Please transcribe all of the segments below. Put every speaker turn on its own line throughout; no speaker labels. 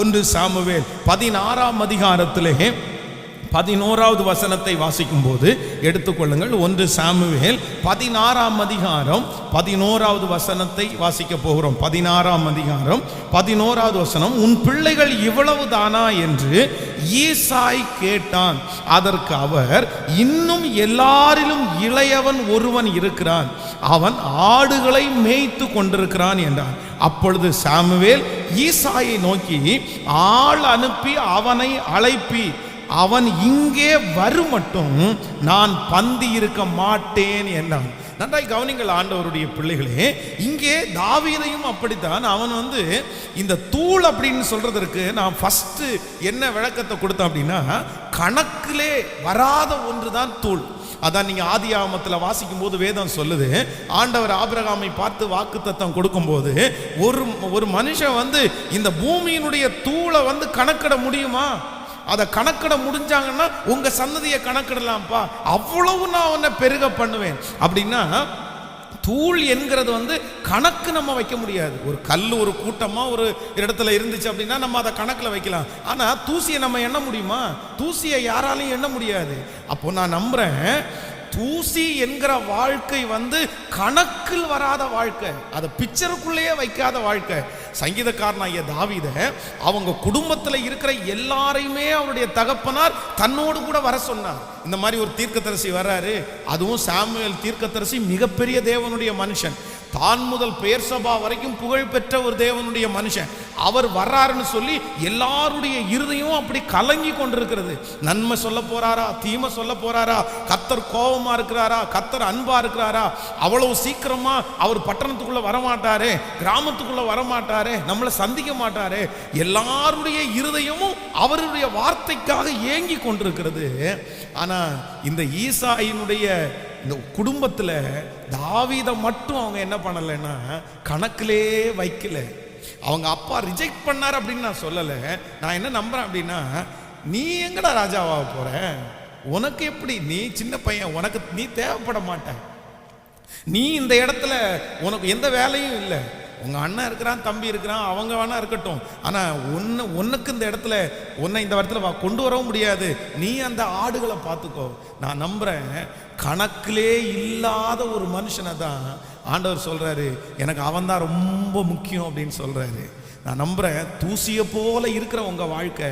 ஒன்று சாமுவேல் பதினாறாம் அதிகாரத்திலே பதினோராவது வசனத்தை வாசிக்கும் போது எடுத்துக்கொள்ளுங்கள். ஒன்று சாமுவேல் பதினாறாம் அதிகாரம் பதினோராவது வசனத்தை வாசிக்க போகிறோம். பதினாறாம் அதிகாரம் பதினோராவது வசனம் உன் பிள்ளைகள் இவ்வளவு தானா? என்று ஈசாய் கேட்டான். அதற்கு அவர் இன்னும் எல்லாரிலும் இளையவன் ஒருவன் இருக்கிறான். அவன் ஆடுகளை மேய்த்து கொண்டிருக்கிறான் என்றான். அப்பொழுது சாமுவேல் ஈசாயை நோக்கி ஆள் அனுப்பி அவனை அழைப்பி அவன் இங்கே வரும் மட்டும் நான் பந்தி இருக்க மாட்டேன் என்றான். நன்றாய் கவனிங்கள் ஆண்டவருடைய பிள்ளைகளே இங்கே தாவீதையும் அப்படித்தான். அவன் வந்து இந்த தூள் அப்படின்னு சொல்றதற்கு நான் ஃபஸ்ட்டு என்ன விளக்கத்தை கொடுத்தேன் அப்படின்னா கணக்கிலே வராத ஒன்று தான் தூள். அதான் நீங்கள் ஆதி ஆமத்தில் வாசிக்கும் போது வேதம் சொல்லுது. ஆண்டவர் ஆபிரகாமை பார்த்து வாக்கு தத்தம் கொடுக்கும்போது ஒரு ஒரு மனுஷன் வந்து இந்த பூமியினுடைய தூளை வந்து கணக்கிட முடியுமா? அதை கணக்கிட முடிஞ்சாங்கன்னா உங்க சன்னதியை கணக்கிடலாம்ப்பா. அவ்வளவு நான் உன்னை பெருக பண்ணுவேன். அப்படின்னா தூள் என்கிறது வந்து கணக்கு நம்ம வைக்க முடியாது. ஒரு கல் ஒரு கூட்டமா ஒரு இடத்துல இருந்துச்சு அப்படின்னா நம்ம அதை கணக்கில் வைக்கலாம். ஆனா தூசியை நம்ம எண்ண முடியுமா? தூசியை யாராலையும் எண்ண முடியாது. அப்போ நான் நம்புறேன் தூசி என்கிற வாழ்க்கை வந்து கணக்கில் வராத வாழ்க்கை. அதை பிக்சருக்குள்ளேயே வைக்காத வாழ்க்கை. சங்கீதக்காரனாய தாவித அவங்க குடும்பத்தில் இருக்கிற எல்லாரையுமே அவருடைய தகப்பனார் தன்னோடு கூட வர சொன்னார். இந்த மாதிரி ஒரு தீர்க்கதரிசி வர்றாரு. அதுவும் சாமுவேல் தீர்க்கதரிசி மிகப்பெரிய தேவனுடைய மனுஷன். தான் முதல் பெயர் சபா வரைக்கும் புகழ் பெற்ற ஒரு தேவனுடைய மனுஷன். அவர் வர்றாருன்னு சொல்லி எல்லாருடைய இருதையும் அப்படி கலங்கி கொண்டிருக்கிறது. நன்மை சொல்ல போறாரா? தீமை சொல்ல போறாரா? கத்தர் கோபம் இருக்கிறாரா? கத்தர் அன்பா இருக்கிறாரா? அவ்வளவு சீக்கிரமா அவர் பட்டணத்துக்குள்ள வரமாட்டாரே கிராமத்துக்குள்ள வரமாட்டாரே நம்மளை சந்திக்க மாட்டாரே. எல்லாருடைய இருதயமும் அவருடைய வார்த்தைக்காக ஏங்கி கொண்டிருக்கிறது. ஆனா இந்த ஈசாயினுடைய இந்த குடும்பத்தில் தாவீதை மட்டும் அவங்க என்ன பண்ணலைன்னா கணக்கிலே வைக்கல. அவங்க அப்பா ரிஜெக்ட் பண்ணார் அப்படின்னு நான் சொல்லலை. நான் என்ன நம்புறேன் அப்படின்னா நீ எங்கடா ராஜாவாக போற? உனக்கு எப்படி? நீ சின்ன பையன் உனக்கு நீ தேவைப்பட மாட்ட. நீ இந்த இடத்துல உனக்கு எந்த வேலையும் இல்லை. உங்க அண்ணன் இருக்கிறான் தம்பி இருக்கிறான் அவங்க வேணா இருக்கட்டும். ஆனா உன்னை உனக்கு இந்த இடத்துல உன்னை இந்த இடத்துல வா- கொண்டு வரவும் முடியாது. நீ அந்த ஆடுகளை பார்த்துக்கோ. நான் நம்புறேன் கணக்கிலே இல்லாத ஒரு மனுஷனை தான் ஆண்டவர் சொல்றாரு. எனக்கு அவன் தான் ரொம்ப முக்கியம் அப்படின்னு சொல்றாரு. நான் நம்புகிறேன் தூசியை போல இருக்கிற உங்கள் வாழ்க்கை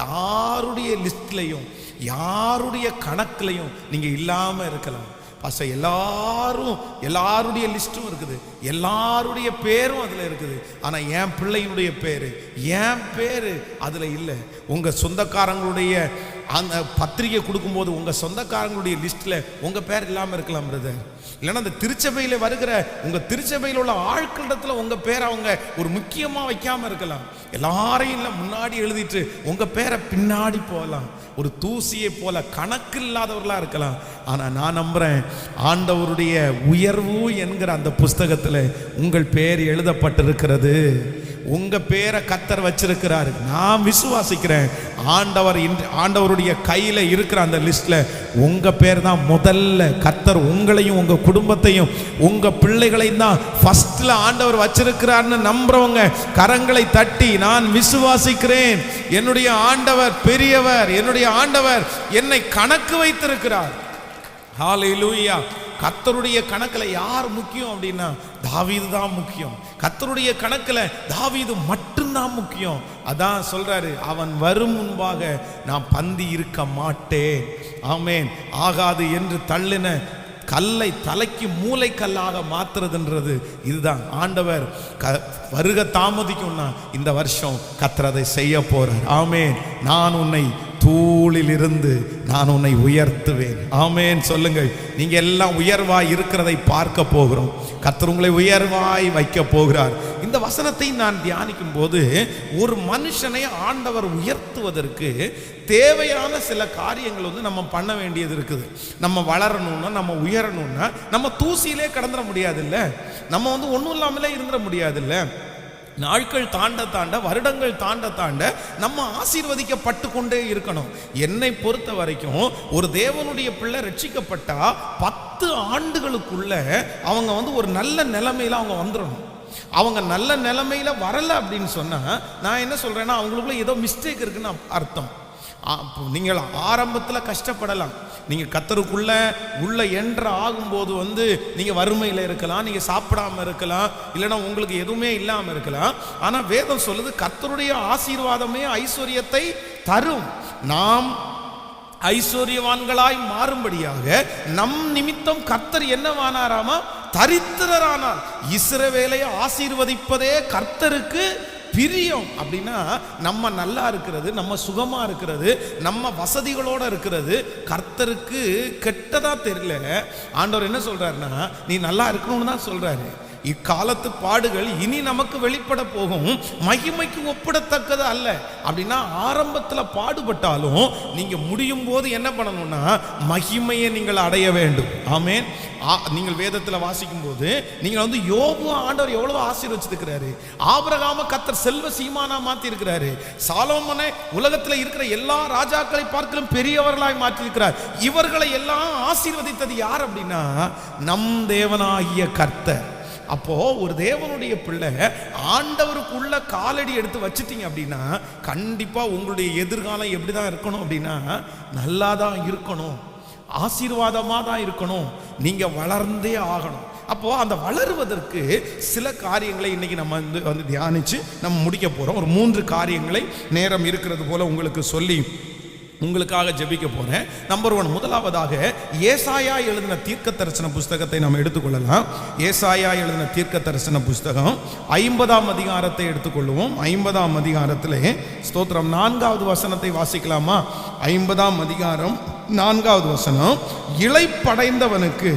யாருடைய லிஸ்ட்லையும் யாருடைய கணக்குலையும் நீங்கள் இல்லாமல் இருக்கலாம். பச எல்லாரும் எல்லாருடைய லிஸ்ட்டும் இருக்குது. எல்லாருடைய பேரும் அதில் இருக்குது. ஆனால் என் பிள்ளையினுடைய பேர் என் பேர் அதில் இல்லை. உங்கள் சொந்தக்காரங்களுடைய அந்த பத்திரிகை கொடுக்கும்போது உங்கள் சொந்தக்காரங்களுடைய லிஸ்ட்டில் உங்கள் பேர் இல்லாமல் இருக்கலாம் பிரதர் இல்லைன்னா அந்த திருச்சபையில் வருகிற உங்கள் திருச்சபையில் உள்ள ஆட்களிடத்தில் உங்கள் பேரை அவங்க ஒரு முக்கியமாக வைக்காமல் இருக்கலாம். எல்லாரையும் இல்லை முன்னாடி எழுதிட்டு உங்கள் பேரை பின்னாடி போகலாம். ஒரு தூசியை போல கணக்கு இல்லாதவர்களாக இருக்கலாம். ஆனால் நான் நம்புகிறேன் ஆண்டவருடைய உயர்வு என்கிற அந்த புஸ்தகத்தில் உங்கள் பேர் எழுதப்பட்டிருக்கிறது. உங்க பேரை கத்தர் வச்சிருக்கிறாரு. நான் விசுவாசிக்கிறேன். ஆண்டவர் இன்று ஆண்டவருடைய கையில இருக்கிற அந்த லிஸ்ட்ல உங்க பேர் தான் முதல்ல. கத்தர் உங்களையும் உங்க குடும்பத்தையும் உங்க பிள்ளைகளையும் தான் ஃபஸ்ட்டில் ஆண்டவர் வச்சிருக்கிறார்னு நம்புறவங்க கரங்களை தட்டி நான் விசுவாசிக்கிறேன். என்னுடைய ஆண்டவர் பெரியவர் என்னுடைய ஆண்டவர் என்னை கணக்கு வைத்திருக்கிறார். ஹalleluya. கத்தருடைய கணக்கில் யார் முக்கியம் அப்படின்னா தாவீது தான் முக்கியம். கத்தருடைய கணக்கில் தாவீது மட்டும்தான் முக்கியம். அதான் சொல்றாரு அவன் வரும் முன்பாக நான் பந்தி இருக்க மாட்டேன். ஆமேன். ஆகாது என்று தள்ளின கல்லை தலைக்கு மூளைக்கல்லாக மாத்துறதுன்றது இதுதான். ஆண்டவர் க வருக தாமதிக்கும்னா இந்த வருஷம் கத்திரதை செய்ய போறார். ஆமேன். நான் உன்னை தூளிலிருந்து நான் உன்னை உயர்த்துவேன். ஆமேன். சொல்லுங்கள். நீங்கள் எல்லாம் உயர்வாய் இருக்கிறதை பார்க்க போகிறோம். கத்தர் உங்களை உயர்வாய் வைக்க போகிறார். இந்த வசனத்தை நான் தியானிக்கும் போது ஒரு மனுஷனை ஆண்டவர் உயர்த்துவதற்கு தேவையான சில காரியங்கள் வந்து நம்ம பண்ண வேண்டியது இருக்குது. நம்ம வளரணும்னா நம்ம உயரணும்னா நம்ம தூசியிலே கடந்துட முடியாதுல்ல? நம்ம வந்து ஒன்றும் இல்லாமலே இருந்துட முடியாதுல்ல? நாட்கள் தாண்ட தாண்ட வருடங்கள் தாண்ட தாண்ட நம்ம ஆசீர்வதிக்கப்பட்டு கொண்டே இருக்கணும். என்னை பொறுத்த வரைக்கும் ஒரு தேவனுடைய பிள்ளை ரட்சிக்கப்பட்டா பத்து ஆண்டுகளுக்குள்ள அவங்க வந்து ஒரு நல்ல நிலைமையில அவங்க வந்துடணும் அவங்க நல்ல நிலைமையில வரல அப்படின்னு சொன்னா நான் என்ன சொல்றேன்னா அவங்களுக்குள்ள ஏதோ மிஸ்டேக் இருக்குன்னு அர்த்தம். நீங்கள் ஆரம்பத்தில் கஷ்டப்படலாம். நீங்கள் கத்தருக்குள்ள உள்ள என்ற ஆகும்போது வந்து நீங்கள் வறுமையில் இருக்கலாம் நீங்கள் சாப்பிடாம இருக்கலாம் இல்லைன்னா உங்களுக்கு எதுவுமே இல்லாமல் இருக்கலாம். ஆனால் வேதம் சொல்லுது கர்த்தருடைய ஆசீர்வாதமே ஐஸ்வர்யத்தை தரும். நாம் ஐஸ்வர்யவான்களாய் மாறும்படியாக நம் நிமித்தம் கர்த்தர் என்னவானாராமா? தரித்திரரானார் இஸ்ரவேலை ஆசீர்வதிப்பதே கர்த்தருக்கு பிரியம் அப்படின்னா நம்ம நல்லா இருக்கிறது நம்ம சுகமாக இருக்கிறது நம்ம வசதிகளோட இருக்கிறது கர்த்தருக்கு கெட்டதாக தெரியல ஆண்டவர் என்ன சொல்கிறாருன்னா நீ நல்லா இருக்கணும்னு தான் சொல்கிறாரு இக்காலத்து பாடுகள் இனி நமக்கு வெளிப்பட போகும். மகிமைக்கு ஒப்பிடத்தக்கது அல்ல. அப்படின்னா ஆரம்பத்தில் பாடுபட்டாலும் நீங்கள் முடியும் போது என்ன பண்ணணும்னா மகிமையை நீங்கள் அடைய வேண்டும். ஆமேன். ஆ, நீங்கள் வேதத்தில் வாசிக்கும் போது நீங்கள் வந்து யோபு ஆண்டவர் எவ்வளோ ஆசீர்வச்சிருக்கிறாரு. ஆபரகாம கத்தர் செல்வ சீமானா மாத்தி இருக்கிறாரு சாலோமனை உலகத்தில் இருக்கிற எல்லா ராஜாக்களை பார்க்கலும் பெரியவர்களாய் மாற்றியிருக்கிறார். இவர்களை எல்லாம் ஆசீர்வதித்தது யார் அப்படின்னா நம் தேவனாகிய கர்த்தர். அப்போ ஒரு தேவனுடைய பிள்ளை ஆண்டவருக்குள்ள காலடி எடுத்து வச்சிட்டீங்க அப்படின்னா கண்டிப்பா உங்களுடைய எதிர்காலம் எப்படி தான் இருக்கணும் அப்படின்னா நல்லா தான் இருக்கணும். ஆசீர்வாதமாக தான் இருக்கணும். நீங்கள் வளர்ந்தே ஆகணும். அப்போ அந்த வளருவதற்கு சில காரியங்களை இன்னைக்கு நம்ம வந்து வந்து தியானிச்சு நம்ம முடிக்க போகிறோம் ஒரு மூன்று காரியங்களை நேரம் இருக்கிறது போல உங்களுக்கு சொல்லி உங்களுக்காக ஜெபிக்க போறேன். நம்பர் ஒன் முதலாவதாக ஏசாயா எழுதின தீர்க்க தரிசன புஸ்தகத்தை நம்ம எடுத்துக்கொள்ளலாம். ஏசாயா எழுதின தீர்க்க தரிசன புஸ்தகம் ஐம்பதாம் அதிகாரத்தை எடுத்துக்கொள்வோம் ஐம்பதாம் அதிகாரத்திலே ஸ்தோத்திரம் நான்காவது வசனத்தை வாசிக்கலாமா? ஐம்பதாம் அதிகாரம் நான்காவது வசனம் இளைப்படைந்தவனுக்கு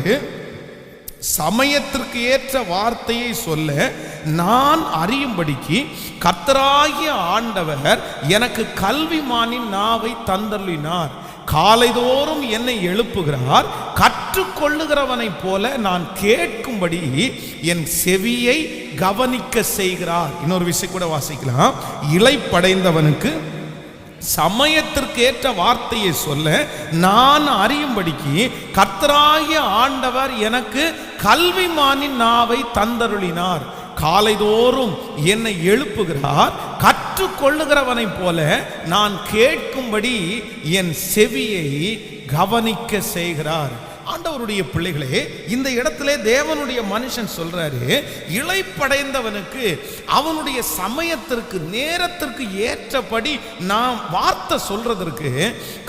சமயத்திற்கு ஏற்ற வார்த்தையை சொல்ல நான் அறியும்படிக்கு கர்த்தராகிய ஆண்டவர் எனக்கு கல்விமானின் நாவை தந்தருளினார். காலைதோறும் என்னை எழுப்புகிறார். கற்றுக்கொள்ளுகிறவனைப் போல நான் கேட்கும்படி என் செவியை கவனிக்க செய்கிறார். இன்னொரு விஷயம் கூட வாசிக்கலாம். இலைப்படைந்தவனுக்கு சமயத்திற்கு ஏற்ற வார்த்தையை சொல்ல நான் அறியும்படிக்கு கத் கர்த்தராகிய ஆண்டவர் எனக்கு கல்விமானின் நாவை தந்தருளினார். காலைதோறும் என்னை எழுப்புகிறார். கற்றுக்கொள்ளுகிறவனைப் போல நான் கேட்கும்படி என் செவியை கவனிக்க செய்கிறார். ஆண்டவருடைய பிள்ளைகளே இந்த இடத்திலே தேவனுடைய மனுஷன் சொல்றாரு இளைப்படைந்தவனுக்கு அவனுடைய சமயத்திற்கு நேரத்திற்கு ஏற்றபடி நான் வார்த்தை சொல்றதற்கு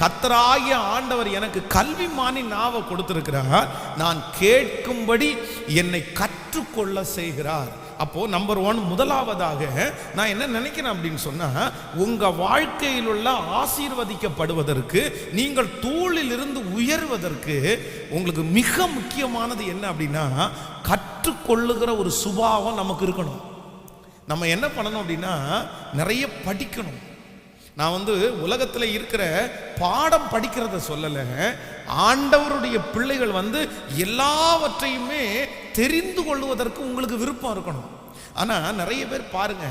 கத்தராகிய ஆண்டவர் எனக்கு கல்விமானி நாவை கொடுத்திருக்கிறார். நான் கேட்கும்படி என்னை கற்றுக்கொள்ள செய்கிறார். அப்போ நம்பர் ஒன் முதலாவதாக நான் என்ன நினைக்கிறேன் அப்படின்னு சொன்னா உங்க வாழ்க்கையில் உள்ள ஆசீர்வதிக்கப்படுவதற்கு நீங்கள் தூளில் இருந்து உயர்வதற்கு உங்களுக்கு மிக முக்கியமானது என்ன அப்படின்னா கற்றுக்கொள்ளுகிற ஒரு சுபாவம் நமக்கு இருக்கணும். நம்ம என்ன பண்ணணும் அப்படின்னா நிறைய படிக்கணும். நான் வந்து உலகத்தில் இருக்கிற பாடம் படிக்கிறத சொல்லலை. ஆண்டவருடைய பிள்ளைகள் வந்து எல்லாவற்றையுமே தெரிந்து கொள்வதற்கு உங்களுக்கு விருப்பம் இருக்கணும். ஆனால் நிறைய பேர் பாருங்க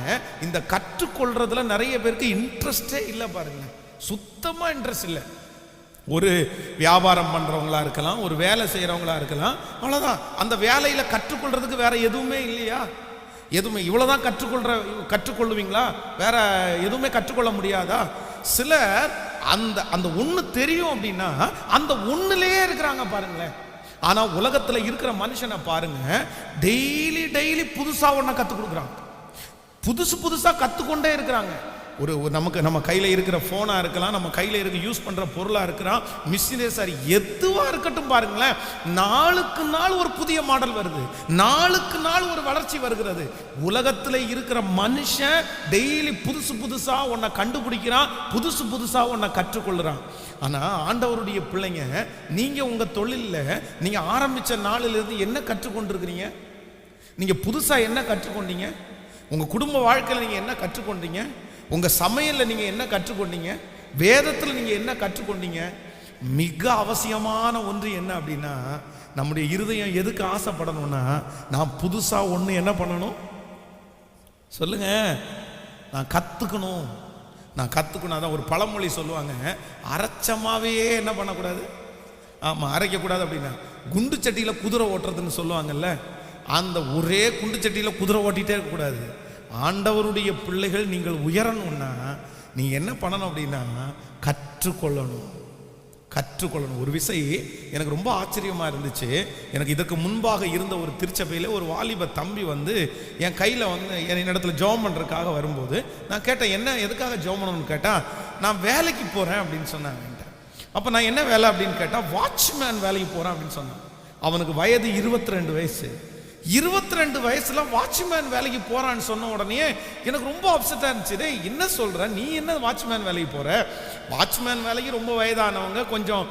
இந்த கற்றுக்கொள்றதுல நிறைய பேருக்கு இன்ட்ரெஸ்டே இல்லை பாருங்க. சுத்தமாக இன்ட்ரெஸ்ட் இல்லை. ஒரு வியாபாரம் பண்ணுறவங்களா இருக்கலாம் ஒரு வேலை செய்கிறவங்களா இருக்கலாம் அவ்வளோதான் அந்த வேலையில் கற்றுக்கொள்றதுக்கு வேற எதுவுமே இல்லையா? எதுவுமே இவ்வளவுதான் கற்றுக்கொள்ற கற்றுக்கொள்ளுவீங்களா? வேற எதுவுமே கற்றுக்கொள்ள முடியாதா? சிலர் அந்த அந்த ஒன்று தெரியும் அப்படின்னா அந்த ஒன்றுலேயே இருக்கிறாங்க பாருங்களேன். ஆனால் உலகத்தில் இருக்கிற மனுஷனை பாருங்க டெய்லி டெய்லி புதுசாக ஒன்றை கற்றுக் கொடுக்குறாங்க. புதுசு புதுசாக கற்றுக்கொண்டே இருக்கிறாங்க. ஒரு ஒரு நமக்கு நம்ம கையில் இருக்கிற ஃபோனாக இருக்கலாம் நம்ம கையில் இருக்க யூஸ் பண்ணுற பொருளாக இருக்கலாம் மிஷினே சார் எதுவாக இருக்கட்டும் பாருங்களேன் நாளுக்கு நாள் ஒரு புதிய மாடல் வருது. நாளுக்கு நாள் ஒரு வளர்ச்சி வருகிறது. உலகத்தில் இருக்கிற மனுஷன் டெய்லி புதுசு புதுசாக உன்னை கண்டுபிடிக்கிறான் புதுசு புதுசாக உன்னை கற்றுக்கொள்கிறான் ஆனால் ஆண்டவருடைய பிள்ளைங்க நீங்கள் உங்கள் தொழிலில் நீங்கள் ஆரம்பித்த நாளிலிருந்து என்ன கற்றுக்கொண்டிருக்கிறீங்க? நீங்கள் புதுசாக என்ன கற்றுக்கொண்டீங்க? உங்கள் குடும்ப வாழ்க்கையில் நீங்கள் என்ன கற்றுக்கொண்டீங்க? உங்கள் சமையலில் நீங்கள் என்ன கற்றுக்கொண்டீங்க? வேதத்தில் நீங்கள் என்ன கற்றுக்கொண்டீங்க? மிக அவசியமான ஒன்று என்ன அப்படின்னா நம்முடைய இருதயம் எதுக்கு ஆசைப்படணும்னா நான் புதுசாக ஒன்று என்ன பண்ணணும்? சொல்லுங்க. நான் கற்றுக்கணும் நான் கற்றுக்கணும் அதான் ஒரு பழமொழி சொல்லுவாங்க. அரைச்சமாகவே என்ன பண்ணக்கூடாது? ஆமாம் அரைக்கக்கூடாது அப்படின்னா குண்டு சட்டியில் குதிரை ஓட்டுறதுன்னு சொல்லுவாங்கல்ல அந்த ஒரே குண்டு சட்டியில் குதிரை ஓட்டிகிட்டே இருக்கக்கூடாது. ஆண்டவருடைய பிள்ளைகள் நீங்கள் உயரணும்னா நீங்கள் என்ன பண்ணணும் அப்படின்னா கற்றுக்கொள்ளணும். கற்றுக்கொள்ளணும். ஒரு விசை எனக்கு ரொம்ப ஆச்சரியமாக இருந்துச்சு. எனக்கு இதற்கு முன்பாக இருந்த ஒரு திருச்சபையில் ஒரு வாலிப தம்பி வந்து என் கையில் வந்து என் இடத்துல ஜோம் பண்ணுறதுக்காக வரும்போது நான் கேட்டேன் என்ன எதுக்காக ஜெபம் பண்ணணும்னு? கேட்டால் நான் வேலைக்கு போகிறேன் அப்படின்னு சொன்னாங்க அப்போ நான் என்ன வேலை அப்படின்னு கேட்டால் வாட்ச்மேன் வேலைக்கு போகிறேன் அப்படின்னு சொன்னான். அவனுக்கு வயது இருபத்தி ரெண்டு வயசு. இருபத்தி ரெண்டு வயசுல வாட்ச்மேன் வேலைக்கு போறான்னு சொன்ன உடனே எனக்கு ரொம்ப அப்செட்டா இருந்துச்சு. டேய் என்ன சொல்ற? நீ என்ன வாட்ச்மேன் வேலைக்கு போற? வாட்ச்மேன் வேலைக்கு ரொம்ப வயதானவங்க கொஞ்சம்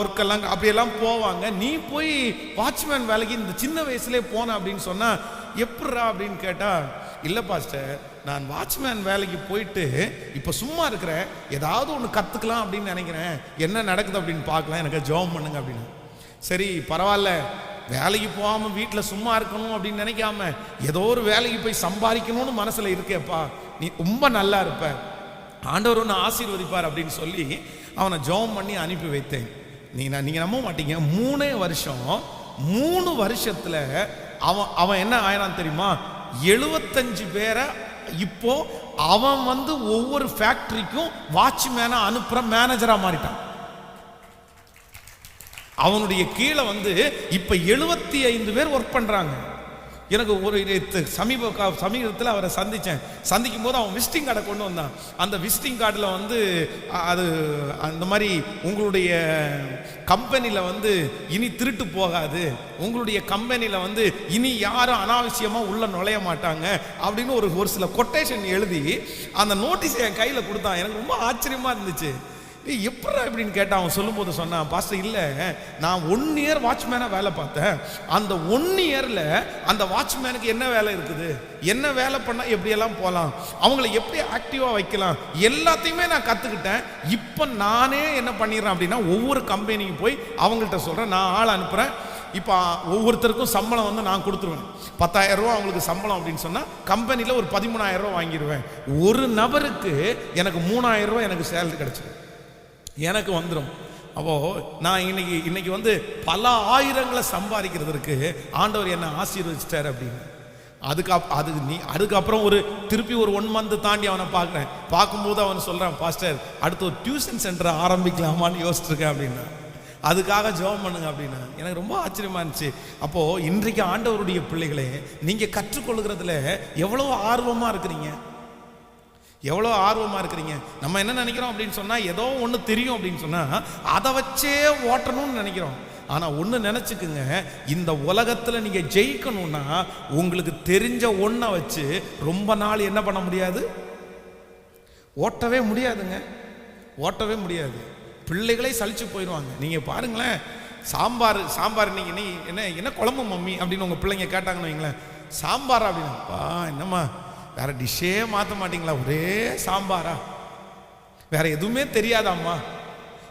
ஒர்க் எல்லாம் அப்படியெல்லாம் போவாங்க. நீ போய் வாட்ச்மேன் வேலைக்கு இந்த சின்ன வயசுலேயே போன அப்படின்னு சொன்னா எப்பட்றா அப்படின்னு கேட்டா இல்லை பாஸ்டர் நான் வாட்ச்மேன் வேலைக்கு போயிட்டு இப்போ சும்மா இருக்கிறேன். ஏதாவது ஒன்று கற்றுக்கலாம் அப்படின்னு நினைக்கிறேன். என்ன நடக்குது அப்படின்னு பார்க்கலாம். எனக்கு ஜெபம் பண்ணுங்க அப்படின்னு. சரி பரவாயில்ல. வேலைக்கு போகாமல் வீட்டில் சும்மா இருக்கணும் அப்படின்னு நினைக்காம ஏதோ ஒரு வேலைக்கு போய் சம்பாதிக்கணும்னு மனசில் இருக்கேப்பா. நீ ரொம்ப நல்லா இருப்ப. ஆண்டவர் ஒன்று ஆசீர்வதிப்பார் அப்படின்னு சொல்லி அவனை ஜெபம் பண்ணி அனுப்பி வைத்தேன். நீ நான் நீங்கள் நம்ப மாட்டீங்க. மூணே வருஷம் மூணு வருஷத்தில் அவன் அவன் என்ன ஆயினான் தெரியுமா? எழுபத்தஞ்சு பேரை இப்போ அவன் வந்து ஒவ்வொரு ஃபேக்ட்ரிக்கும் வாட்ச்மேனாக அனுப்புகிற மேனேஜராக மாறிட்டான். அவனுடைய கீழே வந்து இப்போ எழுபத்தி ஐந்து பேர் ஒர்க் பண்ணுறாங்க எனக்கு ஒரு சமீப சமீபத்தில் அவரை சந்தித்தேன் சந்திக்கும் போது அவன் விசிட்டிங் கார்டை கொண்டு வந்தான். அந்த விசிட்டிங் கார்டில் வந்து அது அந்த மாதிரி உங்களுடைய கம்பெனியில் வந்து இனி திருட்டு போகாது. உங்களுடைய கம்பெனியில் வந்து இனி யாரும் அனாவசியமாக உள்ளே நுழைய மாட்டாங்க அப்படின்னு ஒரு ஒரு சில கொட்டேஷன் எழுதி அந்த நோட்டீஸ் என் கையில் கொடுத்தான். எனக்கு ரொம்ப ஆச்சரியமாக இருந்துச்சு. எப்படா இப்படின்னு கேட்டான் அவன் சொல்லும்போது சொன்னான் பாஸ்டர் இல்லை நான் ஒன் இயர் வாட்ச்மேனாக வேலை பார்த்தேன். அந்த ஒன் இயரில் அந்த வாட்ச்மேனுக்கு என்ன வேலை இருக்குது? என்ன வேலை பண்ணால் எப்படியெல்லாம் போகலாம் அவங்கள எப்படி ஆக்டிவாக வைக்கலாம்? எல்லாத்தையுமே நான் கற்றுக்கிட்டேன் இப்போ நானே என்ன பண்ணிடுறேன் அப்படின்னா ஒவ்வொரு கம்பெனிக்கு போய் அவங்கள்ட்ட சொல்கிறேன் நான் ஆள் அனுப்புகிறேன் இப்போ ஒவ்வொருத்தருக்கும் சம்பளம் வந்து நான் கொடுத்துருவேன். பத்தாயிரம் ரூபா அவங்களுக்கு சம்பளம் அப்படின்னு சொன்னால் கம்பெனியில் ஒரு பதிமூணாயிரம் ரூபா வாங்கிடுவேன். ஒரு நபருக்கு எனக்கு மூணாயிரம் ரூபா எனக்கு சேலரி கிடச்சிருக்கு எனக்கு வந்துடும் அப்போ நான் இன்னைக்கு இன்னைக்கு வந்து பல ஆயிரங்களை சம்பாதிக்கிறதுக்கு ஆண்டவர் என்னை ஆசீர்வதிச்சிட்டார் அப்படின்னு. அதுக்கு அப்- அது நீ அதுக்கப்புறம் ஒரு திருப்பி ஒரு ஒன் மந்த் தாண்டி அவனை பார்க்குறேன். பார்க்கும்போது அவன் சொல்கிறான் பாஸ்டர் அடுத்து ஒரு டியூஷன் சென்டர் ஆரம்பிக்கலாமான்னு யோசிச்சிருக்கேன் அப்படின்னா. அதுக்காக ஜெபம் பண்ணுங்க அப்படின்னா. எனக்கு ரொம்ப ஆச்சரியமா இருந்துச்சு. அப்போது இன்றைக்கு ஆண்டவருடைய பிள்ளைகளே நீங்கள் கற்றுக்கொள்கிறதுல எவ்வளோ ஆர்வமாக இருக்கிறீங்க? எவ்வளோ ஆர்வமாக இருக்கிறீங்க? நம்ம என்ன நினைக்கிறோம் அப்படின்னு சொன்னால் ஏதோ ஒன்று தெரியும் அப்படின்னு சொன்னால் அதை வச்சே ஓட்டணும்னு நினைக்கிறோம். ஆனால் ஒன்று நினச்சிக்குங்க இந்த உலகத்தில் நீங்கள் ஜெயிக்கணும்னா உங்களுக்கு தெரிஞ்ச ஒன்றை வச்சு ரொம்ப நாள் என்ன பண்ண முடியாது? ஓட்டவே முடியாதுங்க. ஓட்டவே முடியாது. பிள்ளைகளே சளிச்சு போயிடுவாங்க. நீங்கள் பாருங்களேன் சாம்பார் சாம்பார் இன்னைக்கு நீ என்ன என்ன குழம்பு மம்மி அப்படின்னு உங்கள் பிள்ளைங்க கேட்டாங்கன்னு வைங்களேன் சாம்பார் அப்படின்னா? என்னம்மா? வேற டிஷ்ஷே மாற்ற மாட்டீங்களா? ஒரே சாம்பாரா? வேற எதுவுமே தெரியாதாம்மா.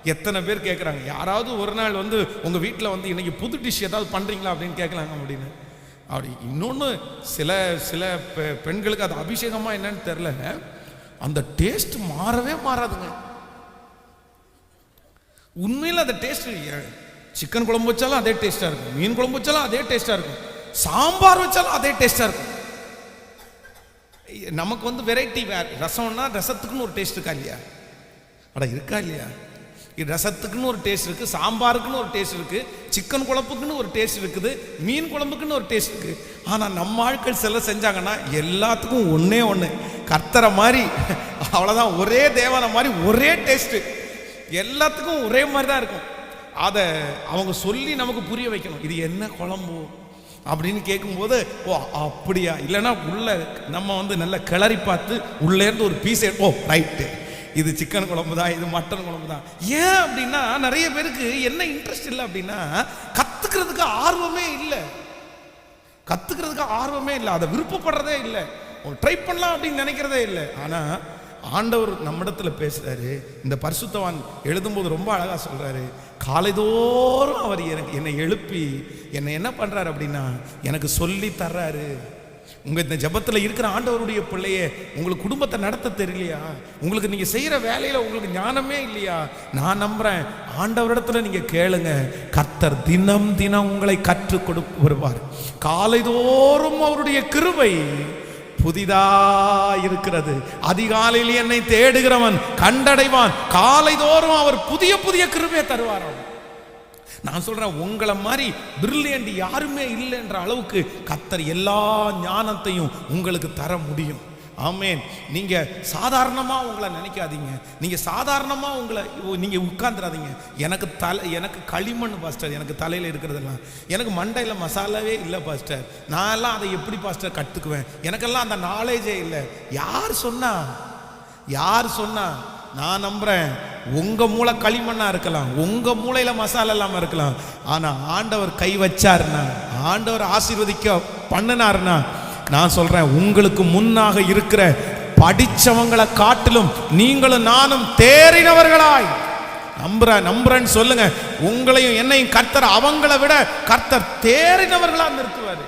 எத்தனை பேர் கேட்குறாங்க யாராவது ஒரு நாள் வந்து உங்கள் வீட்டில் வந்து இன்னைக்கு புது டிஷ் ஏதாவது பண்ணுறீங்களா அப்படின்னு கேட்கலாங்க அப்படின்னு. அப்படி இன்னொன்று சில சில பெ- பெண்களுக்கு அது அபிஷேகமாக என்னன்னு தெரில அந்த டேஸ்ட் மாறவே மாறாதுங்க. உண்மையில் அந்த டேஸ்ட் சிக்கன் குழம்பு வச்சாலும் அதே டேஸ்ட்டாக இருக்கும். மீன் குழம்பு வச்சாலும் அதே டேஸ்ட்டாக இருக்கும். சாம்பார் வச்சாலும் அதே டேஸ்ட்டாக இருக்கும். நமக்கு வந்து வெரைட்டி வேற. ரசம்னா ரசத்துக்குன்னு ஒரு டேஸ்ட் இருக்கா இல்லையா? அட இருக்கா இல்லையா? இது ரசத்துக்குன்னு ஒரு டேஸ்ட் இருக்குது சாம்பாருக்குன்னு ஒரு டேஸ்ட் இருக்குது சிக்கன் குழம்புக்குன்னு ஒரு டேஸ்ட் இருக்குது மீன் குழம்புக்குன்னு ஒரு டேஸ்ட் இருக்குது ஆனால் நம்ம ஆட்கள் சில செஞ்சாங்கன்னா எல்லாத்துக்கும் ஒன்றே ஒன்று கர்த்தரை மாதிரி அவ்வளோதான் ஒரே தேவனை மாதிரி ஒரே டேஸ்ட்டு எல்லாத்துக்கும் ஒரே மாதிரி தான் இருக்கும். அதை அவங்க சொல்லி நமக்கு புரிய வைக்கணும். இது என்ன குழம்பு? அப்படின்னு கேட்கும்போது ஓ அப்படியா? இல்லைன்னா உள்ள நம்ம வந்து நல்லா கிளறி பார்த்து உள்ளே இருந்து ஒரு பீஸ் ஓ ரைட்டு இது சிக்கன் குழம்பு தான் இது மட்டன் குழம்பு தான் ஏன் அப்படின்னா நிறைய பேருக்கு என்ன இன்ட்ரெஸ்ட் இல்லை அப்படின்னா கற்றுக்கிறதுக்கு ஆர்வமே இல்லை. கத்துக்கிறதுக்கு ஆர்வமே இல்லை. அதை விருப்பப்படுறதே இல்லை. ட்ரை பண்ணலாம் அப்படின்னு நினைக்கிறதே இல்லை. ஆனால் ஆண்டவர் நம்மிடத்தில் பேசுகிறாரு இந்த பரிசுத்தவான் எழுதும்போது ரொம்ப அழகாக சொல்கிறாரு காலைதோறும் அவர் எனக்கு என்னை எழுப்பி என்னை என்ன பண்ணுறாரு அப்படின்னா எனக்கு சொல்லி தர்றாரு. உங்கள் இந்த ஜபத்தில் இருக்கிற ஆண்டவருடைய பிள்ளையே உங்களுக்கு குடும்பத்தை நடத்த தெரியலையா? உங்களுக்கு நீங்கள் செய்கிற வேலையில் உங்களுக்கு ஞானமே இல்லையா? நான் நம்புகிறேன் ஆண்டவரிடத்துல நீங்கள் கேளுங்க. கத்தர் தினம் தினம் உங்களை கற்றுக் கொடுக்க வருவார். காலைதோறும் அவருடைய கிருவை புதிதா இருக்கிறது அதிகாலையில் என்னை தேடுகிறவன் கண்டடைவான். காலைதோறும் அவர் புதிய புதிய கிருபையை தருவார் நான் சொல்றேன் உங்களை மாதிரி பிரில்லியன்ட் யாருமே இல்லைன்ற அளவுக்கு கத்தர் எல்லா ஞானத்தையும் உங்களுக்கு தர முடியும். ஆமேன். நீங்க சாதாரணமா உங்களை நினைக்காதீங்க. நீங்க சாதாரணமா உங்களை நீங்க உட்கார்ந்துடாதீங்க எனக்கு தலை எனக்கு களிமண் பாஸ்டர் எனக்கு தலையில இருக்கிறதெல்லாம். எனக்கு மண்டையில மசாலாவே இல்லை பாஸ்டர். நான் எல்லாம் அதை எப்படி பாஸ்டர் கத்துக்குவேன்? எனக்கெல்லாம் அந்த நாலேஜே இல்லை. யார் சொன்னா? யார் சொன்னா? நான் நம்புறேன். உங்க மூளை களிமண்ணா இருக்கலாம். உங்க மூளையில மசாலா இல்லாம இருக்கலாம். ஆனா ஆண்டவர் கை வச்சாருன்னா ஆண்டவர் ஆசீர்வதிக்க பண்ணினாருன்னா நான் சொல்றேன் உங்களுக்கு முன்னாக இருக்கிற படிச்சவங்களை காட்டிலும் நீங்களும் நானும் தேறினவர்களாய். நம்புறேன் நம்புறேன்னு சொல்லுங்க. உங்களையும் என்னையும் கர்த்தர் அவங்கள விட கர்த்தர் தேறினவர்களா நிறுத்துவார்.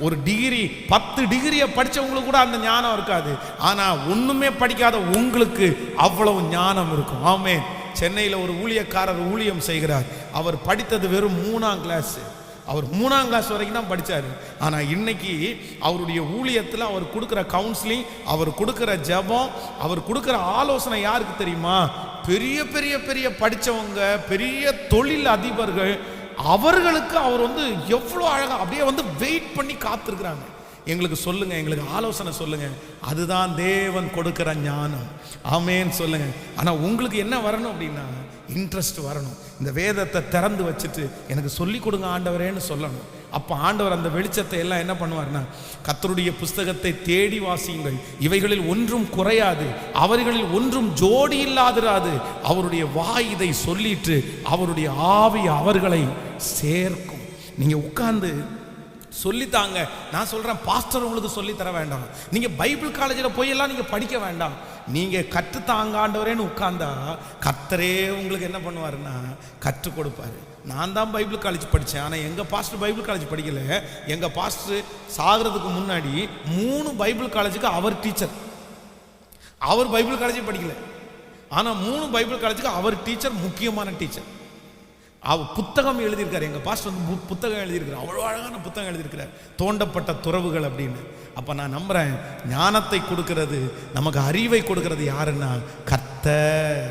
ஒரு டிகிரி பத்து டிகிரியை படிச்சவங்களுக்கு கூட அந்த ஞானம் இருக்காது. ஆனா ஒண்ணுமே படிக்காத உங்களுக்கு அவ்வளவு ஞானம் இருக்கும். ஆமே சென்னையில் ஒரு ஊழியக்காரர் ஊழியம் செய்கிறார். அவர் படித்தது வெறும் மூணாம் கிளாஸ் அவர் மூணாம் கிளாஸ் வரைக்கும் தான் படித்தார் ஆனால் இன்னைக்கு அவருடைய ஊழியத்தில் அவர் கொடுக்குற கவுன்சிலிங் அவர் கொடுக்குற ஜெபம் அவர் கொடுக்குற ஆலோசனை யாருக்கு தெரியுமா? பெரிய பெரிய பெரிய படித்தவங்க பெரிய தொழில் அதிபர்கள் அவர்களுக்கு அவர் வந்து எவ்வளோ அழகாக அப்படியே வந்து வெயிட் பண்ணி காத்திருக்கிறாங்க. எங்களுக்கு சொல்லுங்க எங்களுக்கு ஆலோசனை சொல்லுங்க. அதுதான் தேவன் கொடுக்கிற ஞானம். ஆமேன்னு சொல்லுங்க. ஆனால் உங்களுக்கு என்ன வரணும் அப்படின்னா இன்ட்ரெஸ்ட் வரணும். இந்த வேதத்தை திறந்து வச்சுட்டு எனக்கு சொல்லி கொடுங்க ஆண்டவரேன்னு சொல்லணும். அப்போ ஆண்டவர் அந்த வெளிச்சத்தை எல்லாம் என்ன பண்ணுவார்னா கத்தருடைய புஸ்தகத்தை தேடி வாசியுங்கள். இவைகளில் ஒன்றும் குறையாது. அவர்களில் ஒன்றும் ஜோடி இல்லாதிராது. அவருடைய வாய் இதை சொல்லிட்டு அவருடைய ஆவி அவர்களை சேர்க்கும். நீங்கள் உட்கார்ந்து சொல்லித்தாங்க. நான் சொல்கிறேன் பாஸ்டர் உங்களுக்கு சொல்லித்தர வேண்டாம். நீங்கள் பைபிள் காலேஜில் போய் எல்லாம் படிக்க வேண்டாம். நீங்கள் கற்றுத்தாங்க ஆண்டவரேன்னு உட்காந்தா கத்தரே உங்களுக்கு என்ன பண்ணுவாருன்னா கற்றுக் கொடுப்பாரு. நான் தான் பைபிள் காலேஜ் படித்தேன் ஆனால் எங்கள் பாஸ்டர் பைபிள் காலேஜ் படிக்கல. எங்கள் பாஸ்டர் சாகிறதுக்கு முன்னாடி மூணு பைபிள் காலேஜுக்கு அவர் டீச்சர். அவர் பைபிள் காலேஜே படிக்கல. ஆனால் மூணு பைபிள் காலேஜுக்கு அவர் டீச்சர் முக்கியமான டீச்சர். அவர் புத்தகம் எழுதியிருக்கார். எங்கள் பாஸ்டர் வந்து புத்தகம் எழுதியிருக்கிறார். அவ்வளோ அழகான புத்தகம் எழுதியிருக்கிறார். தோண்டப்பட்ட துறவுகள் அப்படின்னு. அப்போ நான் நம்புகிறேன் ஞானத்தை கொடுக்கறது நமக்கு அறிவை கொடுக்கறது யாருன்னா கர்த்தர்.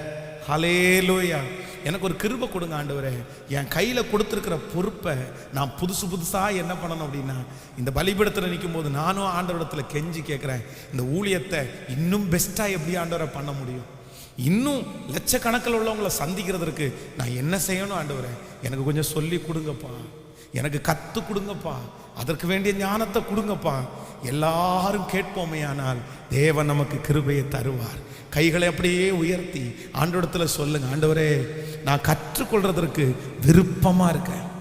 ஹலேலோயா எனக்கு ஒரு கிருபை கொடுங்க ஆண்டவரே. என் கையில் கொடுத்துருக்கிற பொறுப்பை நான் புதுசு புதுசாக என்ன பண்ணணும் அப்படின்னா இந்த பலிபீடத்தில் நிற்கும் போது நானும் ஆண்டவரத்தில் கெஞ்சி கேட்குறேன் இந்த ஊழியத்தை இன்னும் பெஸ்ட்டாக எப்படி ஆண்டவரை பண்ண முடியும்? இன்னும் லட்சக்கணக்கில் உள்ளவங்களை சந்திக்கிறதுக்கு நான் என்ன செய்யணும் ஆண்டவரே? எனக்கு கொஞ்சம் சொல்லி கொடுங்கப்பா. எனக்கு கற்று கொடுங்கப்பா. அதற்கு வேண்டிய ஞானத்தை கொடுங்கப்பா. எல்லாரும் கேட்போமே ஆனால் தேவன் நமக்கு கிருபையை தருவார். கைகளை அப்படியே உயர்த்தி ஆண்டோடத்தில் சொல்லுங்க ஆண்டவரே நான் கற்றுக்கொள்றதற்கு விருப்பமாக இருக்கேன்.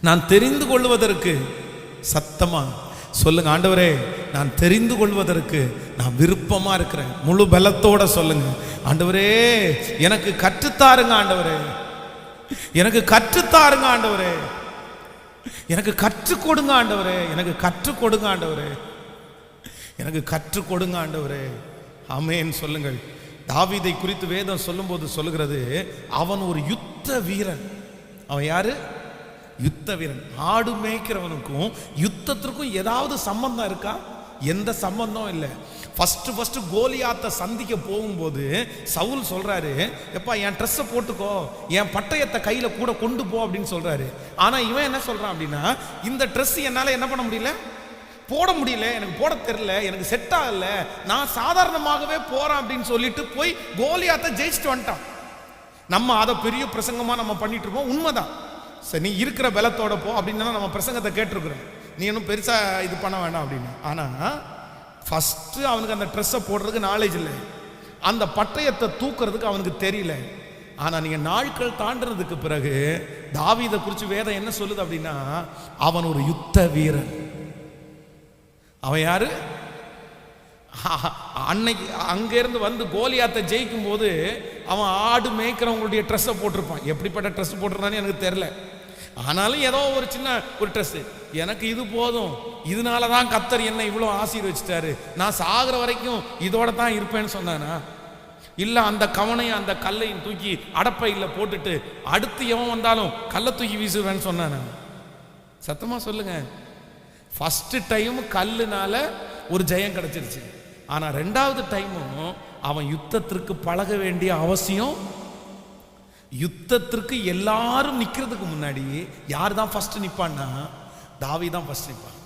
நான் தெரிந்து கொள்வதற்கு சத்தமாக சொல்லுங்க ஆண்டவரே நான் தெரிந்து கொள்வதற்கு நான் விருப்பமா இருக்கிறேன். முழு பலத்தோட சொல்லுங்க. ஆண்டவரே எனக்கு கற்றுத்தாருங்க ஆண்டவரே. எனக்கு கற்றுத்தாருங்க ஆண்டவரே. எனக்கு கற்றுக் கொடுங்க ஆண்டவரே. எனக்கு கற்றுக் கொடுங்க ஆண்டவரே. எனக்கு கற்றுக் கொடுங்க ஆண்டவரே. அமேன் சொல்லுங்கள். தாவிதை குறித்து வேதம் சொல்லும்போது சொல்லுகிறது அவன் ஒரு யுத்த வீரன். அவன் யாரு? யுத்த வீரன் ஆடு மேய்க்கிறவனுக்கும் யுத்தத்திற்கும் ஏதாவது சம்பந்தம் இருக்கா? எந்த சம்பந்தம் இல்லை. ஃபஸ்ட்டு ஃபஸ்ட்டு கோலியாத்தை சந்திக்க போகும்போது சவுல் சொல்கிறாரு எப்பா என் ட்ரெஸ்ஸை போட்டுக்கோ. என் பட்டயத்தை கையில் கூட கொண்டு போ அப்படின்னு சொல்கிறாரு ஆனால் இவன் என்ன சொல்கிறான் அப்படின்னா இந்த ட்ரெஸ் என்னால் என்ன பண்ண முடியல? போட முடியல. எனக்கு போட தெரில எனக்கு செட் ஆகல. நான் சாதாரணமாகவே போகிறேன் அப்படின்னு சொல்லிட்டு போய் கோலியாத்தை ஜெயிச்சுட்டு வந்துட்டான். நம்ம அதை பெரிய பிரசங்கமாக நம்ம பண்ணிட்டு இருப்போம் உண்மைதான். சரி நீ இருக்கிற பலத்தோட போ அப்படின்னு நம்ம பிரசங்கத்தை கேட்டிருக்கிறோம். நீ இன்னும் பெருசாக இது பண்ண வேண்டாம் அப்படின்னு. ஆனால் ஃபஸ்ட்டு அவனுக்கு அந்த ட்ரெஸ்ஸை போடுறதுக்கு நாலேஜ் இல்லை. அந்த பட்டயத்தை தூக்குறதுக்கு அவனுக்கு தெரியல. ஆனால் நீங்கள் நாட்கள் தாண்டினதுக்கு பிறகு தாவிதை குறித்து வேதம் என்ன சொல்லுது அப்படின்னா அவன் ஒரு யுத்த வீரன். அவன் யாரு? அன்னைக்கு அங்கேருந்து வந்து கோலியாத்தை ஜெயிக்கும் போது அவன் ஆடு மேய்க்கிறவங்களுடைய ட்ரெஸ்ஸை போட்டிருப்பான். எப்படிப்பட்ட ட்ரெஸ் போட்டிருந்தான்னு எனக்கு தெரில ஆனாலும் ஏதோ ஒரு சின்ன ஒரு ட்ரெஸ் எனக்கு இது போதும். இதனால தான் கத்தர் என்னை இவ்வளோ ஆசீர்வச்சிட்டாரு. நான் சாகிற வரைக்கும் இதோட தான் இருப்பேன்னு சொன்னானா? இல்லை அந்த கவனையும் அந்த கல்லையும் தூக்கி அடப்பையில் போட்டுட்டு அடுத்து எவன் வந்தாலும் கல்லை தூக்கி வீசுவேன்னு சொன்னானா? சத்தமாக சொல்லுங்க. ஃபஸ்ட்டு டைம் கல்லுனால ஒரு ஜெயம் கிடச்சிருச்சு. ஆனால் ரெண்டாவது டைமும் அவன் யுத்தத்திற்கு பழக வேண்டிய அவசியம். யுத்தத்திற்கு எல்லாரும் நிற்கிறதுக்கு முன்னாடி யார் தான் ஃபர்ஸ்ட் நிற்பான்னா தாவி தான் ஃபஸ்ட் நிற்பான்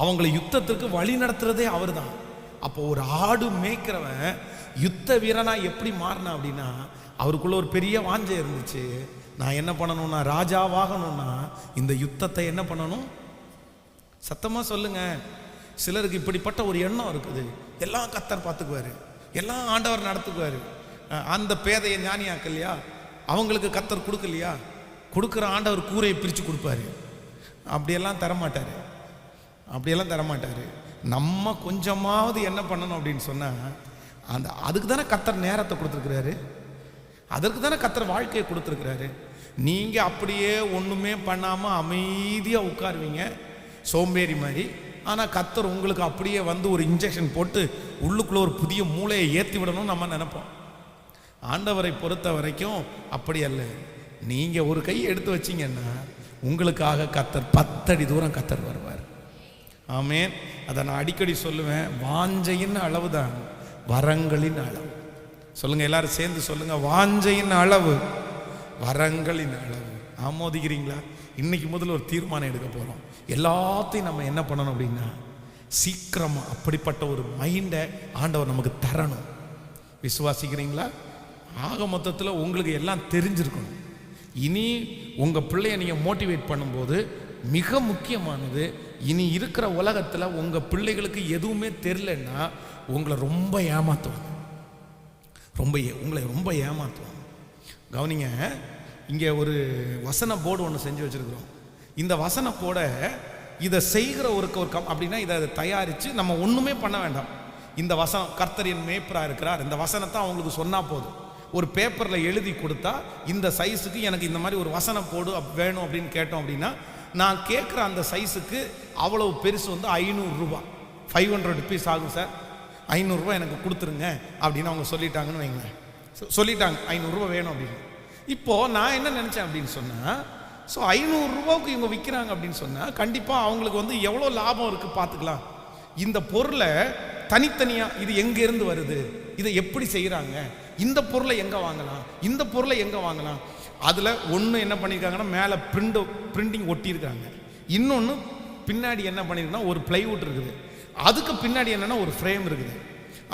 அவங்களை யுத்தத்திற்கு வழி நடத்துறதே அவர் தான் அப்போ ஒரு ஆடு மேய்க்கிறவன் யுத்த வீரனா எப்படி மாறினா அப்படின்னா அவருக்குள்ள ஒரு பெரிய வாஞ்சை இருந்துச்சு. நான் என்ன பண்ணணும்னா ராஜாவாகணும்னா இந்த யுத்தத்தை என்ன பண்ணணும்? சத்தமாக சொல்லுங்க. சிலருக்கு இப்படிப்பட்ட ஒரு எண்ணம் இருக்குது. எல்லாம் கத்தர் பார்த்துக்குவாரு. எல்லாம் ஆண்டவர் நடத்துக்குவார். அந்த பேதையை ஞானியாக்கலையா அவங்களுக்கு கத்தர் கொடுக்கலையா? கொடுக்குற ஆண்டவர் கூரையை பிரித்து கொடுப்பாரு. அப்படியெல்லாம் தரமாட்டார். அப்படியெல்லாம் தரமாட்டார். நம்ம கொஞ்சமாவது என்ன பண்ணணும் அப்படின்னு சொன்னால் அந்த அதுக்கு தானே கத்தர் நேரத்தை கொடுத்துருக்குறாரு. அதற்கு தானே கத்தர் வாழ்க்கையை கொடுத்துருக்குறாரு. நீங்கள் அப்படியே ஒன்றுமே பண்ணாமல் அமைதியாக உட்காருவீங்க. சோம்பேறி மாதிரி. ஆனால் கத்தர் உங்களுக்கு அப்படியே வந்து ஒரு இன்ஜெக்ஷன் போட்டு உள்ளுக்குள்ளே ஒரு புதிய மூளையை ஏற்றி விடணும்னு நம்ம நினைப்போம். ஆண்டவரை பொறுத்த வரைக்கும் அப்படி அல்ல. நீங்கள் ஒரு கை எடுத்து வச்சிங்கன்னா உங்களுக்காக கத்தர் பத்தடி தூரம் கத்தர் வருவார். ஆமே அதை நான் அடிக்கடி சொல்லுவேன். வாஞ்சையின் அளவுதான். வரங்களின் அளவு. சொல்லுங்கள் எல்லாரும் சேர்ந்து சொல்லுங்கள் வாஞ்சையின் அளவு. வரங்களின் அளவு. ஆமோதிக்கிறீங்களா? இன்னைக்கு முதல்ல ஒரு தீர்மானம் எடுக்க போகிறோம் எல்லாத்தையும் நம்ம என்ன பண்ணணும் அப்படின்னா சீக்கிரமாக அப்படிப்பட்ட ஒரு மைண்டை ஆண்டவர் நமக்கு தரணும். விசுவாசிக்கிறீங்களா? ஆக மொத்தத்தில் உங்களுக்கு எல்லாம் தெரிஞ்சிருக்கணும். இனி உங்கள் பிள்ளைய நீங்கள் மோட்டிவேட் பண்ணும்போது மிக முக்கியமானது இனி இருக்கிற உலகத்தில் உங்கள் பிள்ளைகளுக்கு எதுவுமே தெரிலன்னா உங்களை ரொம்ப ஏமாற்றுவாங்க ரொம்ப ஏ- உங்களை ரொம்ப ஏமாற்றுவாங்க கவனிங்க இங்கே ஒரு வசன போர்டு ஒன்று செஞ்சு வச்சுருக்குறோம். இந்த வசன போட இதை செய்கிற ஒரு ஒரு கம் அப்படின்னா இதை தயாரித்து நம்ம ஒன்றுமே பண்ண வேண்டாம். இந்த வசனம் கர்த்தரின் என் இருக்கிறார். இந்த வசனத்தை அவங்களுக்கு சொன்னால் போதும். ஒரு பேப்பரில் எழுதி கொடுத்தா இந்த சைஸுக்கு எனக்கு இந்த மாதிரி ஒரு வசனம் போடு அப் வேணும் அப்படின்னு கேட்டோம் அப்படின்னா நான் கேட்குற அந்த சைஸுக்கு அவ்வளவு பெருசு வந்து ஐநூறுரூபா ஃபைவ் ஹண்ட்ரட் ருபீஸ் ஆகும் சார். ஐநூறுரூவா எனக்கு கொடுத்துருங்க அப்படின்னு அவங்க சொல்லிட்டாங்கன்னு வைங்களேன். சொல்லிட்டாங்க ஐநூறுரூவா வேணும் அப்படின்னு. இப்போ நான் என்ன நினச்சேன் அப்படின்னு சொன்னால் ஸோ ஐநூறுரூவாவுக்கு இவங்க விற்கிறாங்க அப்படின்னு சொன்னால் கண்டிப்பாக அவங்களுக்கு வந்து எவ்வளோ லாபம் இருக்குது பார்த்துக்கலாம். இந்த பொருளை தனித்தனியாக இது எங்கேருந்து வருது? இதை எப்படி செய்கிறாங்க இந்த பொருளை எங்கே வாங்கலாம்? இந்த பொருளை எங்கே வாங்கலாம்? அதில் ஒன்று என்ன பண்ணியிருக்காங்கன்னா மேலே பிரிண்ட் பிரிண்டிங் ஒட்டியிருக்காங்க. இன்னொன்று பின்னாடி என்ன பண்ணியிருக்குன்னா ஒரு பிளைவுட் இருக்குது. அதுக்கு பின்னாடி என்னன்னா ஒரு ஃப்ரேம் இருக்குது.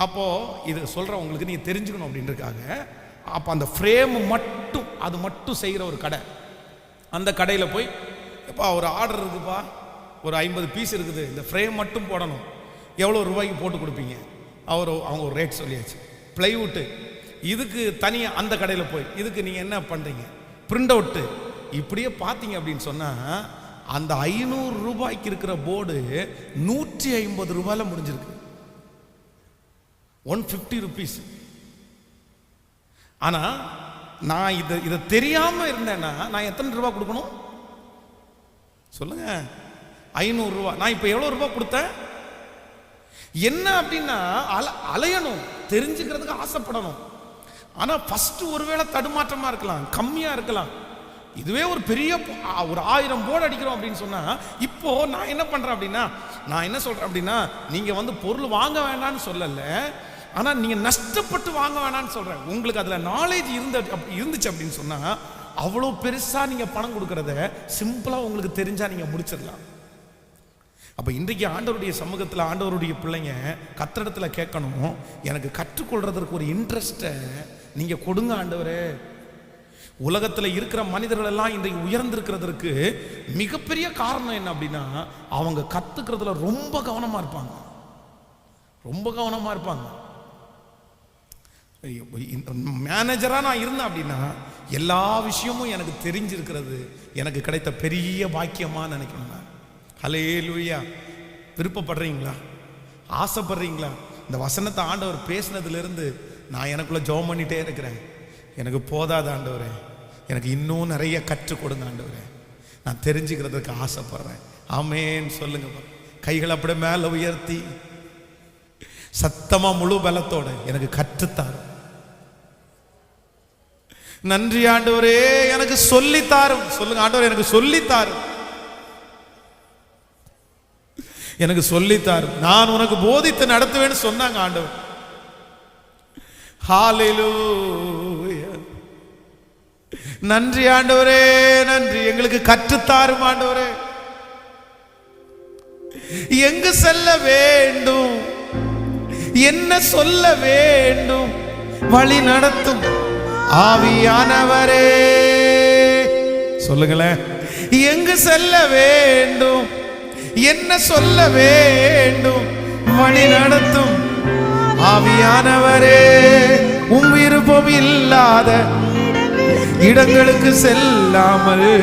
அப்போது இது சொல்கிறவங்களுக்கு நீங்கள் தெரிஞ்சுக்கணும் அப்படின்றக்காக அப்போ அந்த ஃப்ரேம் மட்டும் அது மட்டும் செய்கிற ஒரு கடை. அந்த கடையில் போய் எப்பா ஒரு ஆர்டர் இருக்குப்பா. ஒரு ஐம்பது பீஸ் இருக்குது. இந்த ஃப்ரேம் மட்டும் போடணும். எவ்வளோ ரூபாய்க்கு போட்டு கொடுப்பீங்க? அவர் அவங்க ஒரு ரேட் சொல்லியாச்சு. ப்ளைவுட்டு இதுக்கு தனியாக அந்த கடையில் போய் இதுக்கு நீங்கள் என்ன பண்ணுறீங்க பிரிண்ட் அவுட்டு இப்படியே பார்த்தீங்க அப்படின்னு சொன்னால் அந்த ஐநூறு ரூபாய்க்கு இருக்கிற போர்டு நூற்றி ஐம்பது ரூபாயில் முடிஞ்சிருக்கு. ஒன் ஃபிஃப்டி ருபீஸ் ஆனால் நான் இதை இதை தெரியாமல் இருந்தேன்னா நான் எத்தனை ரூபா கொடுக்கணும்? சொல்லுங்க. ஐநூறுரூவா நான் இப்போ எவ்வளோ ரூபா கொடுத்தேன்? என்ன அப்படின்னா அல அலையணும். தெரிஞ்சுக்கிறதுக்கு ஆசைப்படணும். ஆனால் ஃபஸ்ட்டு ஒருவேளை தடுமாற்றமாக இருக்கலாம் கம்மியாக இருக்கலாம். இதுவே ஒரு பெரிய ஒரு ஆயிரம் போர்டு அடிக்கிறோம் அப்படின்னு சொன்னால் இப்போ நான் என்ன பண்ணுறேன் அப்படின்னா நான் என்ன சொல்கிறேன் அப்படின்னா நீங்கள் வந்து பொருள் வாங்க வேண்டாம்னு சொல்லலை. ஆனால் நீங்கள் நஷ்டப்பட்டு வாங்க வேணாம்னு சொல்கிறேன் உங்களுக்கு அதில் நாலேஜ் இருந்த இருந்துச்சு அப்படின்னு சொன்னால் அவ்வளோ பெருசாக நீங்கள் பணம் கொடுக்குறத சிம்பிளாக உங்களுக்கு தெரிஞ்சால் நீங்கள் முடிச்சிடலாம். அப்போ இன்றைக்கு ஆண்டவருடைய சமூகத்தில் ஆண்டவருடைய பிள்ளைங்க கத்திரத்தில் கேட்கணும் எனக்கு கற்றுக்கொள்றதற்கு ஒரு இன்ட்ரெஸ்ட்டை நீங்கள் கொடுங்க ஆண்டவரே. உலகத்தில் இருக்கிற மனிதர்கள் எல்லாம் இன்றைக்கு உயர்ந்திருக்கிறதற்கு மிகப்பெரிய காரணம் என்ன அப்படின்னா அவங்க கற்றுக்கிறதுல ரொம்ப கவனமாக இருப்பாங்க. ரொம்ப கவனமாக இருப்பாங்க. மேனேஜராக நான் இருந்தேன் அப்படின்னா எல்லா விஷயமும் எனக்கு தெரிஞ்சிருக்கிறது எனக்கு கிடைத்த பெரிய பாக்கியமாக நினைக்கணும் நான். ஹலே லூயா விருப்பப்படுறீங்களா? ஆசைப்படுறீங்களா? இந்த வசனத்தை ஆண்டவர் பேசினதுலேருந்து நான் எனக்குள்ளே ஜெபம் பண்ணிட்டே இருக்கிறேன். எனக்கு போதாத ஆண்டவரே. எனக்கு இன்னும் நிறைய கற்றுக் கொடுங்க ஆண்டவரே. நான் தெரிஞ்சுக்கிறதுக்கு ஆசைப்படுறேன். ஆமேன்னு சொல்லுங்க. கைகள் கைகளை அப்படியே மேலே உயர்த்தி சத்தமாக முழு பலத்தோடு எனக்கு கற்றுத்தாரு நன்றி ஆண்டவரே எனக்கு சொல்லித்தாரும். சொல்லுங்க ஆண்டவர் எனக்கு சொல்லித்தாரும். எனக்கு சொல்லித்தாரும். நான் உனக்கு போதித்து நடத்துவேன்னு சொன்னாங்க ஆண்டவர். ஹalleluya. நன்றி ஆண்டவரே நன்றி. எங்களுக்கு கற்றுத்தாரும் ஆண்டவரே. எங்கு செல்ல வேண்டும்? என்ன சொல்ல வேண்டும்? வழி நடத்தும். ஆவியானவரே. சொல்லுங்களேன். எங்கு செல்ல வேண்டும்? என்ன சொல்ல வேண்டும்? வழி நடத்தும் ஆவியானவரே. உம் விருப்பம் இல்லாத இடங்களுக்கு செல்லாமல்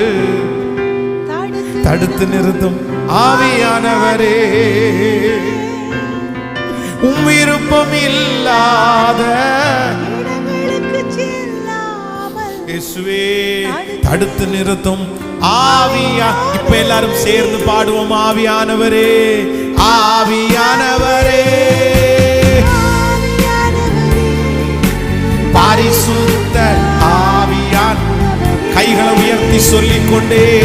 தடுத்து நிறுத்தும் ஆவியானவரே. உம் விருப்பம் இல்லாத இயேசுவே. தடுத்து நிறுத்தும். ஆவியா. இப்ப எல்லாரும் சேர்ந்து பாடுவோம். ஆவியானவரே. ஆவியானவரே. பரிசுத்த ஆவியான். கைகளை உயர்த்தி சொல்லிக் கொண்டே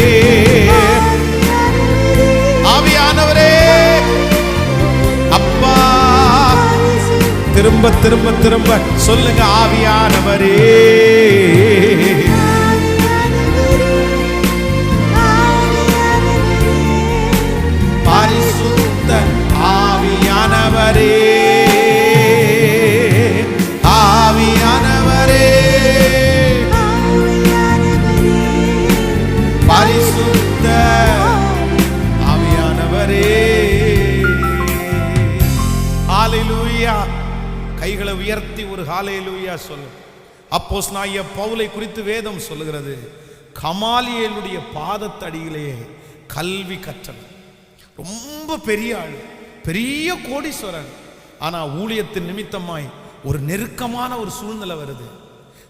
ஆவியானவரே. அப்பா. திரும்ப திரும்ப திரும்ப சொல்லுங்க. ஆவியானவரே. கைகளை உயர்த்தி ஒரு ஹalleluya சொல்லு. அப்போஸ் நாய பவுலை குறித்து வேதம் சொல்லுகிறது. கமாலியலுடைய பாதத்தடியிலேயே கல்வி கற்றல் ரொம்ப பெரிய ஆள் பெரிய கோடீஸ்வரன் ஆனால் ஊழியத்தின் நிமித்தமாய் ஒரு நெருக்கமான ஒரு சூழ்நிலை வருது.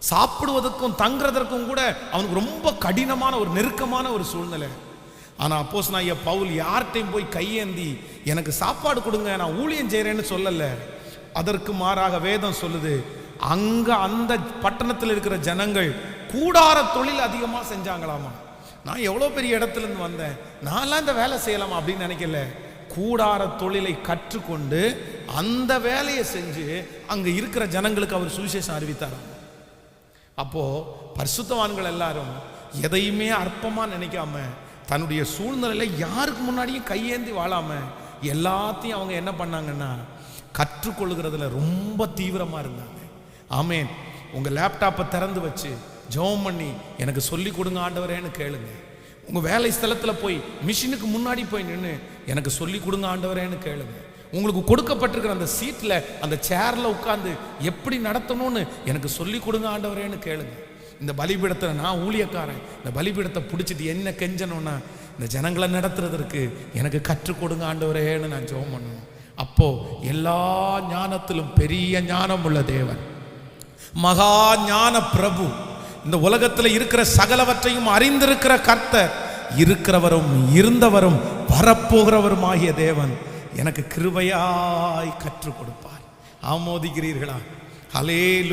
சாப்பிடுவதற்கும் தங்குறதற்கும் கூட அவனுக்கு ரொம்ப கடினமான ஒரு நெருக்கமான ஒரு சூழ்நிலை. ஆனால் அப்போஸ் நான் ஐயா பவுல் யார்கிட்டையும் போய் கையேந்தி எனக்கு சாப்பாடு கொடுங்க நான் ஊழியம் செய்கிறேன்னு சொல்லலை. அதற்கு மாறாக வேதம் சொல்லுது அங்க அந்த பட்டணத்தில் இருக்கிற ஜனங்கள் கூடார தொழில் அதிகமாக செஞ்சாங்களாமா? நான் எவ்வளோ பெரிய இடத்துல இருந்து வந்தேன் நான்லாம் இந்த வேலை செய்யலாமா அப்படின்னு நினைக்கல. கூடார தொழிலை கற்றுக்கொண்டு அந்த வேலையை செஞ்சு அங்கே இருக்கிற ஜனங்களுக்கு அவர் சுவிசேஷம் அறிவித்தாராம். அப்போது பரிசுத்தவான்கள் எல்லாரும் எதையுமே அற்பமாக நினைக்காம தன்னுடைய சூழ்நிலையில யாருக்கு முன்னாடியும் கையேந்தி வாழாமல் எல்லாத்தையும் அவங்க என்ன பண்ணாங்கன்னா கற்றுக்கொள்கிறதுல ரொம்ப தீவிரமாக இருந்தாங்க. ஆமேன். உங்கள் லேப்டாப்பை திறந்து வச்சு ஜெபம் பண்ணி எனக்கு சொல்லி கொடுங்க ஆண்டவரேன்னு கேளுங்க. உங்கள் வேலை ஸ்தலத்தில் போய் மிஷினுக்கு முன்னாடி போய் நின்று எனக்கு சொல்லி கொடுங்க ஆண்டவரேன்னு கேளுங்க. உங்களுக்கு கொடுக்கப்பட்டிருக்கிற அந்த சீட்டில் அந்த சேரில் உட்காந்து எப்படி நடத்தணும்னு எனக்கு சொல்லி கொடுங்க ஆண்டவரேன்னு கேளுங்க. இந்த பலிபீடத்தில் நான் ஊழியக்காரன். இந்த பலிபீடத்தை பிடிச்சிட்டு என்ன கெஞ்சணும்னா இந்த ஜனங்களை நடத்துறதற்கு எனக்கு கற்றுக் கொடுங்க ஆண்டவரேன்னு நான் ஜெபம் பண்ணணும் அப்போ எல்லா ஞானத்திலும் பெரிய ஞானம் உள்ள தேவன். மகா ஞான பிரபு. இந்த உலகத்தில் இருக்கிற சகலவற்றையும் அறிந்திருக்கிற கர்த்தர் இருக்கிறவரும் இருந்தவரும் வரப்போகிறவரும் ஆகிய தேவன் எனக்கு கிருபையாய் கற்றுக் கொடுப்பார். ஆமோதிக்கிறீர்களா? ஹலே